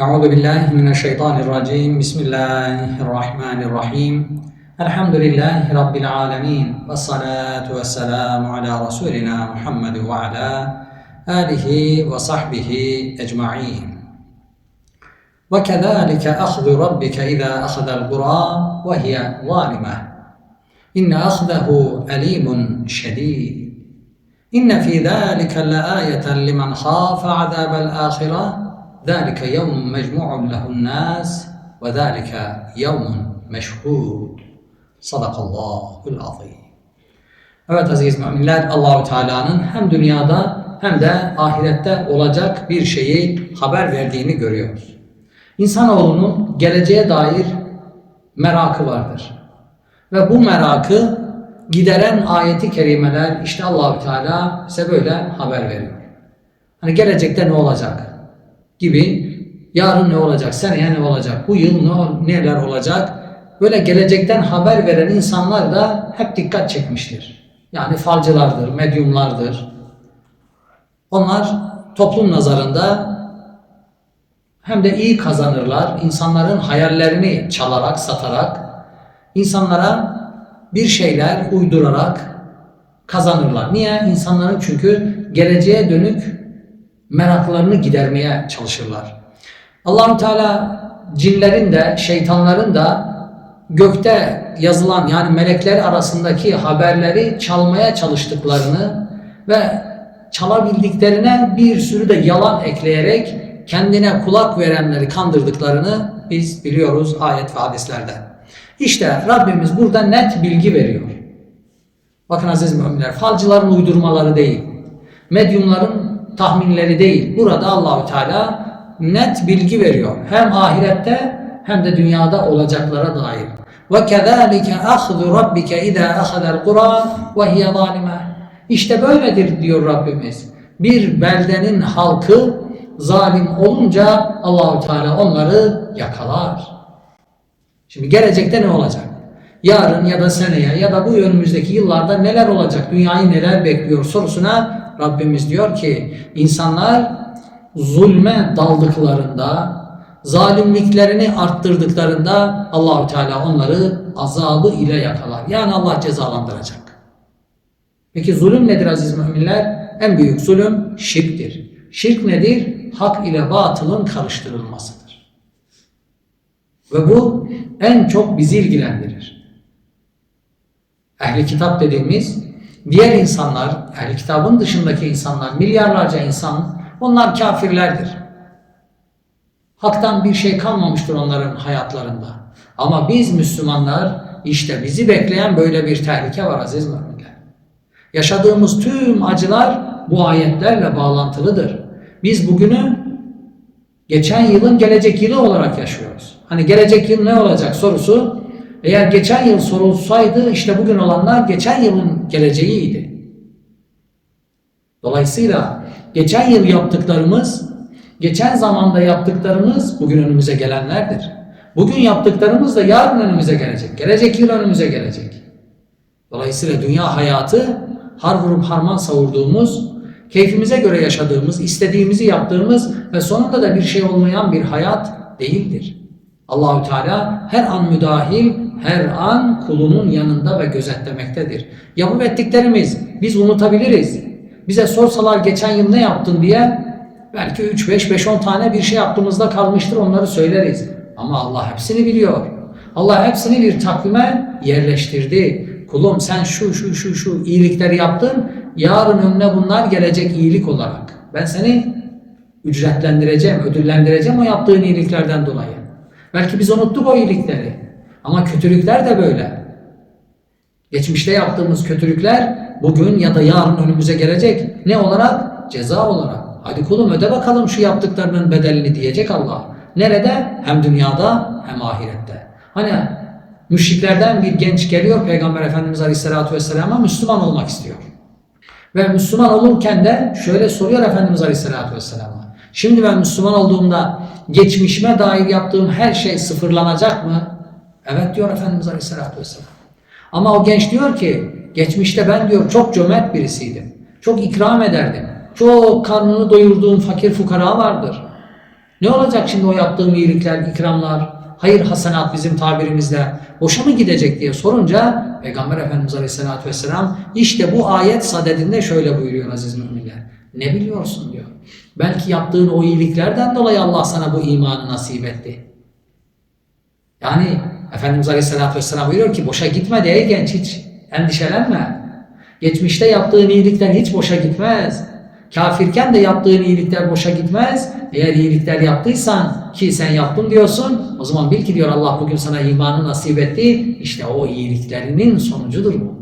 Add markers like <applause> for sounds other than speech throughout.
أعوذ بالله من الشيطان الرجيم. بسم الله الرحمن الرحيم. الحمد لله رب العالمين والصلاة والسلام على رسولنا محمد وعلى آله وصحبه أجمعين. وكذلك أخذ ربك إذا أخذ القرى وهي ظالمة. إن أخذه أليم شديد. إن في ذلك لآية لمن خاف عذاب الآخرة ذلك يوم مجموع له الناس وذلك يوم مشهود صدق الله العظيم Evet aziz müminler Allahu Teala'nın hem dünyada hem de ahirette olacak bir şeyi haber verdiğini görüyoruz. İnsanoğlunun geleceğe dair merakı vardır. Ve bu merakı gideren ayeti kerimeler işte Allahu Teala bize böyle haber veriyor. Hani gelecekte ne olacak Gibi yarın ne olacak, seneye ne olacak, bu yıl ne, neler olacak böyle gelecekten haber veren insanlar da hep dikkat çekmiştir. Yani falcılardır, medyumlardır. Onlar toplum nazarında hem de iyi kazanırlar. insanların hayallerini çalarak, satarak, insanlara bir şeyler uydurarak kazanırlar. Niye? İnsanların çünkü geleceğe dönük meraklarını gidermeye çalışırlar. Allahu Teala cinlerin de şeytanların da gökte yazılan yani melekler arasındaki haberleri çalmaya çalıştıklarını ve çalabildiklerine bir sürü de yalan ekleyerek kendine kulak verenleri kandırdıklarını biz biliyoruz ayet ve hadislerden. İşte Rabbimiz burada net bilgi veriyor. Bakın aziz müminler, falcıların uydurmaları değil, medyumların tahminleri değil. Burada Allahü Teala net bilgi veriyor. Hem ahirette hem de dünyada olacaklara dair. Ve kezalike ahzu rabbike iza ahada'l kura ve hiye zalime. İşte böyledir diyor Rabbimiz. Bir beldenin halkı zalim olunca Allahü Teala onları yakalar. Şimdi gelecekte ne olacak? Yarın ya da seneye ya da bu önümüzdeki yıllarda neler olacak? Dünyayı neler bekliyor sorusuna Rabbimiz diyor ki insanlar zulme daldıklarında, zalimliklerini arttırdıklarında Allahü Teala onları azabı ile yakalar. Yani Allah cezalandıracak. Peki zulüm nedir aziz müminler? En büyük zulüm şirktir. Şirk nedir? Hak ile batılın karıştırılmasıdır. Ve bu en çok bizi ilgilendirir. Ehli kitap dediğimiz diğer insanlar, ehli kitabın dışındaki insanlar, milyarlarca insan, onlar kafirlerdir. Haktan bir şey kalmamıştır onların hayatlarında. Ama biz Müslümanlar, işte bizi bekleyen böyle bir tehlike var aziz müminler. Yaşadığımız tüm acılar bu ayetlerle bağlantılıdır. Biz bugünü geçen yılın gelecek yılı olarak yaşıyoruz. Hani gelecek yıl ne olacak sorusu eğer geçen yıl sorulsaydı işte bugün olanlar geçen yılın geleceğiydi. Dolayısıyla geçen yıl yaptıklarımız, geçen zamanda yaptıklarımız bugün önümüze gelenlerdir. Bugün yaptıklarımız da yarın önümüze gelecek. Gelecek yıl önümüze gelecek. Dolayısıyla dünya hayatı har vurup harman savurduğumuz, keyfimize göre yaşadığımız, istediğimizi yaptığımız ve sonunda da bir şey olmayan bir hayat değildir. Allahü Teala her an müdahil, her an kulunun yanında ve gözetlemektedir. Yapıp ettiklerimiz biz unutabiliriz. Bize sorsalar geçen yıl ne yaptın diye belki 3 5 5 10 tane bir şey aklımızda kalmıştır onları söyleriz. Ama Allah hepsini biliyor. Allah hepsini bir takvime yerleştirdi. Kulum sen şu şu şu şu iyilikleri yaptın. Yarın önüne bunlar gelecek iyilik olarak. Ben seni ücretlendireceğim, ödüllendireceğim o yaptığın iyiliklerden dolayı. Belki biz unuttuk o iyilikleri. Ama kötülükler de böyle. Geçmişte yaptığımız kötülükler bugün ya da yarın önümüze gelecek. Ne olarak? Ceza olarak. Hadi kulum öde bakalım şu yaptıklarının bedelini diyecek Allah. Nerede? Hem dünyada hem ahirette. Hani müşriklerden bir genç geliyor Peygamber Efendimiz Aleyhisselatü Vesselam'a Müslüman olmak istiyor. Ve Müslüman olurken de şöyle soruyor Efendimiz Aleyhisselatü Vesselam'a. Şimdi ben Müslüman olduğumda geçmişime dair yaptığım her şey sıfırlanacak mı? Evet diyor Efendimiz Aleyhisselatü Vesselam. Ama o genç diyor ki geçmişte ben diyor çok cömert birisiydim. Çok ikram ederdim. Çok karnını doyurduğum fakir fukara vardır. Ne olacak şimdi o yaptığım iyilikler, ikramlar, hayır hasenat bizim tabirimizle boşa mı gidecek diye sorunca Peygamber Efendimiz Aleyhisselatü Vesselam işte bu ayet sadedinde şöyle buyuruyor aziz müminler. Ne biliyorsun diyor. Belki yaptığın o iyiliklerden dolayı Allah sana bu imanı nasip etti. Yani Efendimiz Aleyhisselatü Vesselam buyuruyor ki boşa gitme diye genç hiç endişelenme. Geçmişte yaptığın iyilikler hiç boşa gitmez. Kafirken de yaptığın iyilikler boşa gitmez. Eğer iyilikler yaptıysan ki sen yaptın diyorsun o zaman bil ki diyor Allah bugün sana imanı nasip etti. İşte o iyiliklerinin sonucudur bu.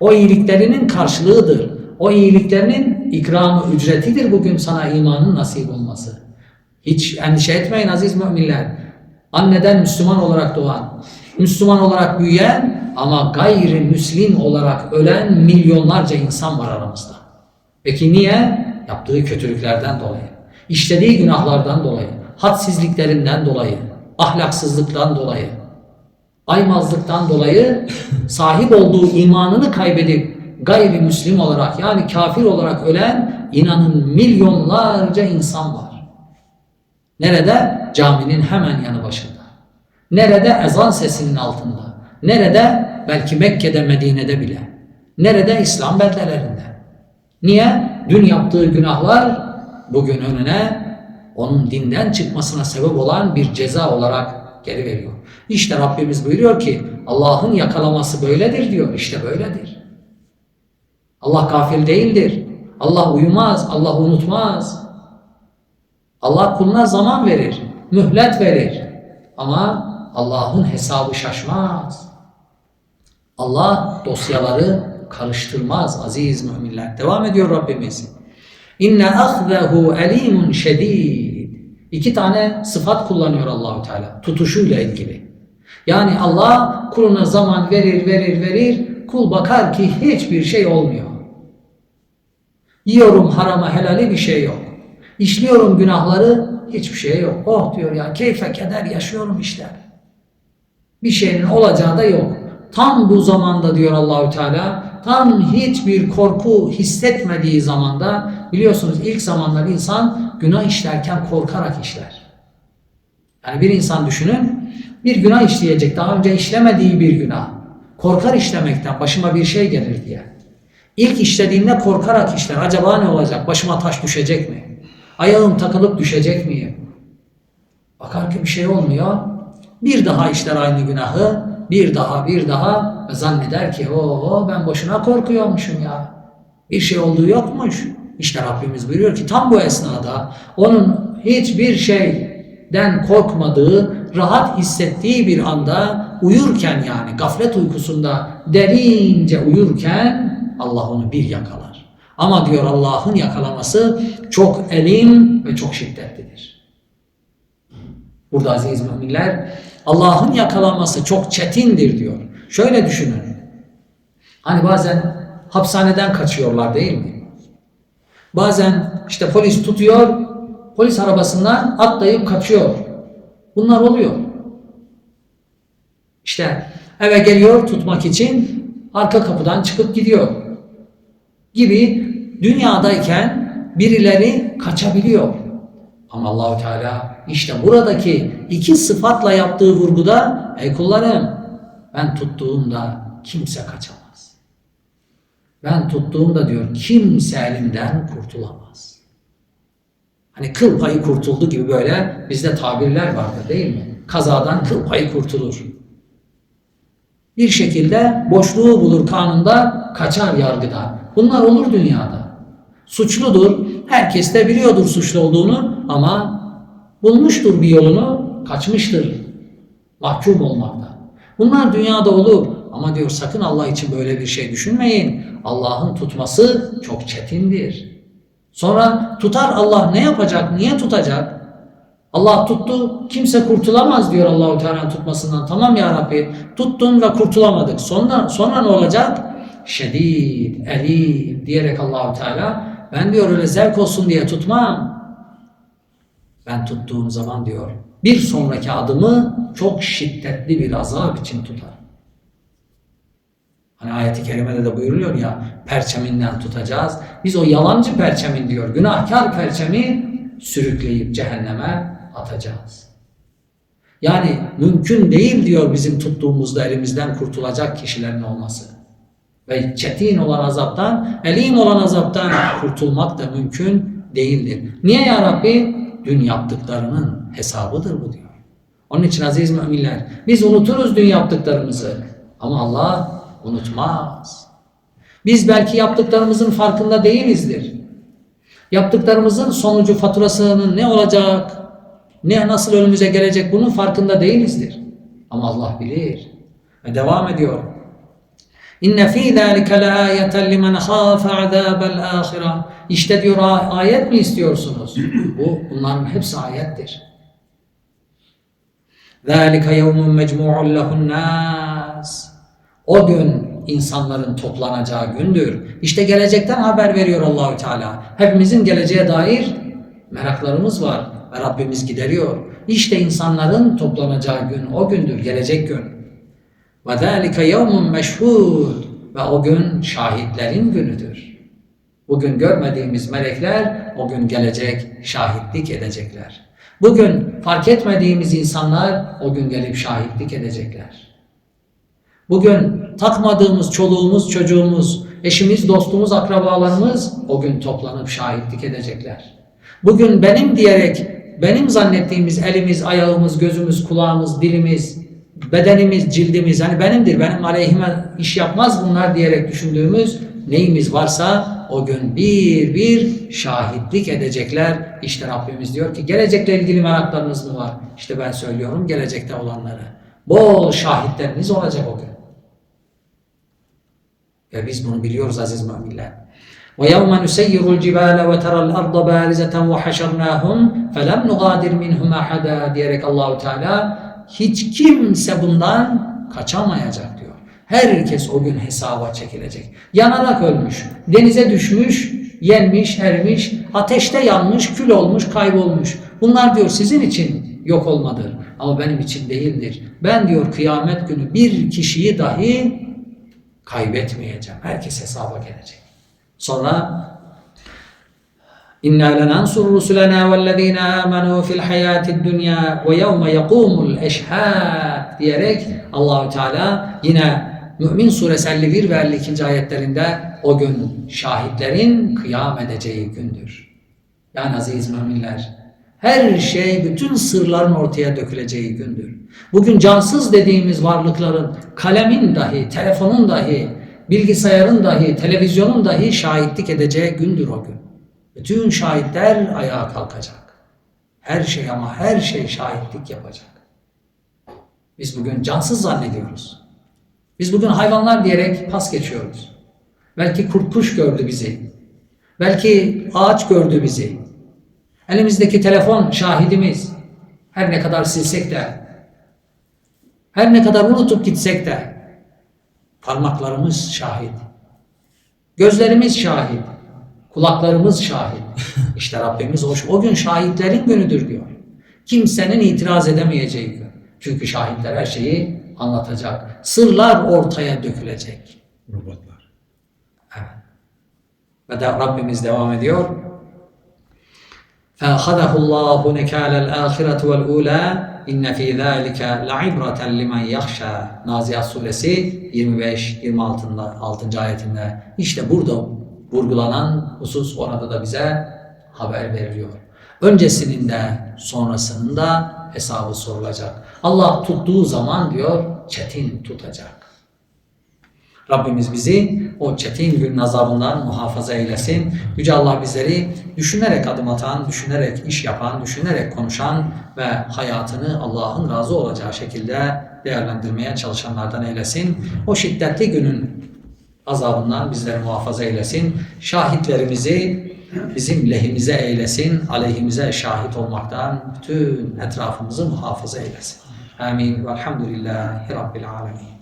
O iyiliklerinin karşılığıdır. O iyiliklerinin ikramı, ücretidir bugün sana imanın nasip olması. Hiç endişe etmeyin aziz müminler. Anneden Müslüman olarak doğan, Müslüman olarak büyüyen ama gayrimüslim olarak ölen milyonlarca insan var aramızda. Peki niye? Yaptığı kötülüklerden dolayı, işlediği günahlardan dolayı, hadsizliklerinden dolayı, ahlaksızlıktan dolayı, aymazlıktan dolayı sahip olduğu imanını kaybedip gayrimüslim olarak yani kafir olarak ölen inanın milyonlarca insan var. Nerede? Caminin hemen yanı başında. Nerede? Ezan sesinin altında. Nerede? Belki Mekke'de, Medine'de bile. Nerede? İslam beldelerinde. Niye? Dün yaptığı günahlar bugün önüne onun dinden çıkmasına sebep olan bir ceza olarak geri veriyor. İşte Rabbimiz buyuruyor ki Allah'ın yakalaması böyledir diyor. İşte böyledir. Allah gafil değildir. Allah uyumaz, Allah unutmaz. Allah kuluna zaman verir, mühlet verir. Ama Allah'ın hesabı şaşmaz. Allah dosyaları karıştırmaz aziz müminler. Devam ediyor Rabbimiz. İnne ahzehu alimun şedid. İki tane sıfat kullanıyor Allahu Teala tutuşuyla ilgili. Yani Allah kuluna zaman verir, verir, verir. Kul bakar ki hiçbir şey olmuyor. Yiyorum harama helali bir şey yok. İşliyorum günahları hiçbir şey yok. Oh diyor ya keyfe keder yaşıyorum işte. Bir şeyin olacağı da yok. Tam bu zamanda diyor Allahü Teala tam hiçbir korku hissetmediği zamanda biliyorsunuz ilk zamanlar insan günah işlerken korkarak işler. Yani bir insan düşünün bir günah işleyecek daha önce işlemediği bir günah. Korkar işlemekten başıma bir şey gelir diye. İlk işlediğinde korkarak işler. Acaba ne olacak? Başıma taş düşecek mi? Ayağım takılıp düşecek miyim? Bakar ki bir şey olmuyor. Bir daha işler aynı günahı. Bir daha bir daha ve zanneder ki o ben boşuna korkuyormuşum ya. Bir şey olduğu yokmuş. İşte Rabbimiz buyuruyor ki tam bu esnada onun hiçbir şeyden korkmadığı, rahat hissettiği bir anda uyurken yani gaflet uykusunda derince uyurken Allah onu bir yakalar. Ama diyor Allah'ın yakalaması çok elim ve çok şiddetlidir. Burada aziz müminler Allah'ın yakalaması çok çetindir diyor. Şöyle düşünün. Hani bazen hapishaneden kaçıyorlar değil mi? Bazen işte polis tutuyor, polis arabasından atlayıp kaçıyor. Bunlar oluyor. İşte eve geliyor tutmak için arka kapıdan çıkıp gidiyor. Gibi dünyadayken birileri kaçabiliyor. Ama Allahu Teala işte buradaki iki sıfatla yaptığı vurguda ey kullarım ben tuttuğumda kimse kaçamaz. Ben tuttuğumda diyor kimse elimden kurtulamaz. Hani kıl payı kurtuldu gibi böyle bizde tabirler vardır değil mi? Kazadan kıl payı kurtulur. Bir şekilde boşluğu bulur kanunda, kaçar yargıda. Bunlar olur dünyada. Suçludur, herkes de biliyordur suçlu olduğunu ama bulmuştur bir yolunu, kaçmıştır mahkum olmaktan. Bunlar dünyada olur ama diyor sakın Allah için böyle bir şey düşünmeyin. Allah'ın tutması çok çetindir. Sonra tutar Allah ne yapacak, niye tutacak? Allah tuttu, kimse kurtulamaz diyor Allahu Teala tutmasından. Tamam ya Rabbi, tuttun ve kurtulamadık. Sonra sonra ne olacak? Şedid, elim diyerek Allahu Teala ben diyor öyle zevk olsun diye tutmam. Ben tuttuğum zaman diyor bir sonraki adımı çok şiddetli bir azap için tutar. Hani ayeti kerimede de buyuruluyor ya perçeminden tutacağız. Biz o yalancı perçemin diyor günahkar perçemi sürükleyip cehenneme atacağız. Yani mümkün değil diyor bizim tuttuğumuzda elimizden kurtulacak kişilerin olması. Ve çetin olan azaptan, elim olan azaptan kurtulmak da mümkün değildir. Niye ya Rabbi? Dün yaptıklarının hesabıdır bu diyor. Onun için aziz müminler, biz unuturuz dün yaptıklarımızı. Ama Allah unutmaz. Biz belki yaptıklarımızın farkında değilizdir. Yaptıklarımızın sonucu faturasının ne olacak, ne nasıl önümüze gelecek bunun farkında değilizdir. Ama Allah bilir. Ve devam ediyor. İnne fî zâlike leâyeten limen khâfe azâbel âhire. İşte diyor ayet mi istiyorsunuz? Bu bunların hepsi ayettir. Zâlike yevmun mecmu'un lehun nâs. O gün insanların toplanacağı gündür. İşte gelecekten haber veriyor Allahü Teala. Hepimizin geleceğe dair meraklarımız var Rabbimiz gideriyor. İşte insanların toplanacağı gün o gündür, gelecek gün. Zâlike yevmun meşhud. Ve o gün şahitlerin günüdür. Bugün görmediğimiz melekler o gün gelecek, şahitlik edecekler. Bugün fark etmediğimiz insanlar o gün gelip şahitlik edecekler. Bugün takmadığımız çoluğumuz, çocuğumuz, eşimiz, dostumuz, akrabalarımız o gün toplanıp şahitlik edecekler. Bugün benim diyerek benim zannettiğimiz elimiz, ayağımız, gözümüz, kulağımız, dilimiz, bedenimiz, cildimiz hani benimdir, benim aleyhime iş yapmaz bunlar diyerek düşündüğümüz neyimiz varsa o gün bir bir şahitlik edecekler. İşte Rabbimiz diyor ki gelecekle ilgili meraklarınız mı var? İşte ben söylüyorum gelecekte olanları. Bol şahitleriniz olacak o gün. Ve biz bunu biliyoruz aziz müminler. وَيَوْمَ نُسَيِّرُ الْجِبَالَ وَتَرَى الْأَرْضَ بَارِزَةً وَحَشَرْنَاهُمْ فَلَمْ نُغَادِرْ مِنْهُمْ أَحَدًا diyerek Allahu Teala hiç kimse bundan kaçamayacak diyor. Herkes o gün hesaba çekilecek. Yanarak ölmüş, denize düşmüş, yenmiş, erimiş, ateşte yanmış, kül olmuş, kaybolmuş. Bunlar diyor sizin için yok olmadır ama benim için değildir. Ben diyor kıyamet günü bir kişiyi dahi kaybetmeyeceğim. Herkes hesaba gelecek. Sonra İnna lenansur rusulena vellezina amenu fil hayatid dunya ve yevme yekumul eşhad diyerek Allahü Teala yine Mümin suresi 51 ve 52. ayetlerinde o gün şahitlerin kıyam edeceği gündür. Yani aziz müminler her şey bütün sırların ortaya döküleceği gündür. Bugün cansız dediğimiz varlıkların kalemin dahi, telefonun dahi, bilgisayarın dahi, televizyonun dahi şahitlik edeceği gündür o gün. Bütün şahitler ayağa kalkacak. Her şey ama her şey şahitlik yapacak. Biz bugün cansız zannediyoruz. Biz bugün hayvanlar diyerek pas geçiyoruz. Belki kurt kuş gördü bizi. Belki ağaç gördü bizi. Elimizdeki telefon şahidimiz. Her ne kadar silsek de, her ne kadar unutup gitsek de, parmaklarımız şahit. Gözlerimiz şahit. Kulaklarımız şahit. <laughs> İşte Rabbimiz o, o gün şahitlerin günüdür diyor. Kimsenin itiraz edemeyeceği gün. Çünkü şahitler her şeyi anlatacak. Sırlar ortaya dökülecek. Robotlar. Evet. Ve de Rabbimiz devam ediyor. فَأَخَذَهُ اللّٰهُ نَكَالَ الْآخِرَةِ وَالْاُولَى inne fî zâlike la'ibreten limen yahşâ Nazihat suresi 25 26. 6. ayetinde işte burada vurgulanan husus orada da bize haber veriliyor. Öncesinin de sonrasının da hesabı sorulacak. Allah tuttuğu zaman diyor çetin tutacak. Rabbimiz bizi o çetin günün azabından muhafaza eylesin. Yüce Allah bizleri düşünerek adım atan, düşünerek iş yapan, düşünerek konuşan ve hayatını Allah'ın razı olacağı şekilde değerlendirmeye çalışanlardan eylesin. O şiddetli günün azabından bizleri muhafaza eylesin. Şahitlerimizi bizim lehimize eylesin. Aleyhimize şahit olmaktan bütün etrafımızı muhafaza eylesin. Amin. Velhamdülillahi Rabbil alemin.